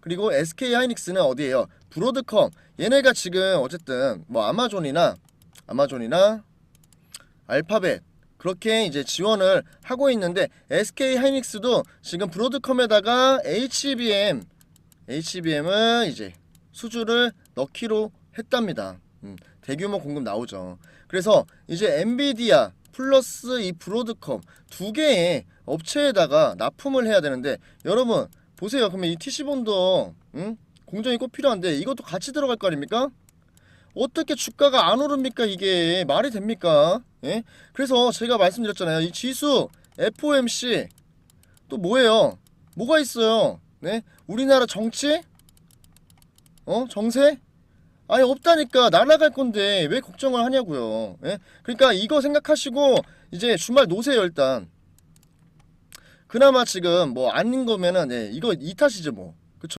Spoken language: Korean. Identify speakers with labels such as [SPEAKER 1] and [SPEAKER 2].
[SPEAKER 1] 그리고 SK 하이닉스는 어디예요? 브로드컴. 얘네가 지금 어쨌든 뭐 아마존이나 아마존이나 알파벳 그렇게 이제 지원을 하고 있는데 SK 하이닉스도 지금 브로드컴에다가 HBM HBM을 이제 수주를 넣기로 했답니다. 음, 대규모 공급 나오죠. 그래서 이제 엔비디아 플러스 이 브로드컴 두 개의 업체에다가 납품을 해야 되는데 여러분 보세요. 그러면 이 TC본도 음? 공정이 꼭 필요한데 이것도 같이 들어갈 거 아닙니까? 어떻게 주가가 안 오릅니까 이게 말이 됩니까? 예? 그래서 제가 말씀드렸잖아요. 이 지수 FOMC 또 뭐예요? 뭐가 있어요? 네? 우리나라 정치? 어? 정세? 아니 없다니까 날아갈 건데 왜 걱정을 하냐고요. 예? 그러니까 이거 생각하시고 이제 주말 노세요 일단. 그나마 지금 뭐 아닌 거면은 예, 이거 이 탓이죠 뭐.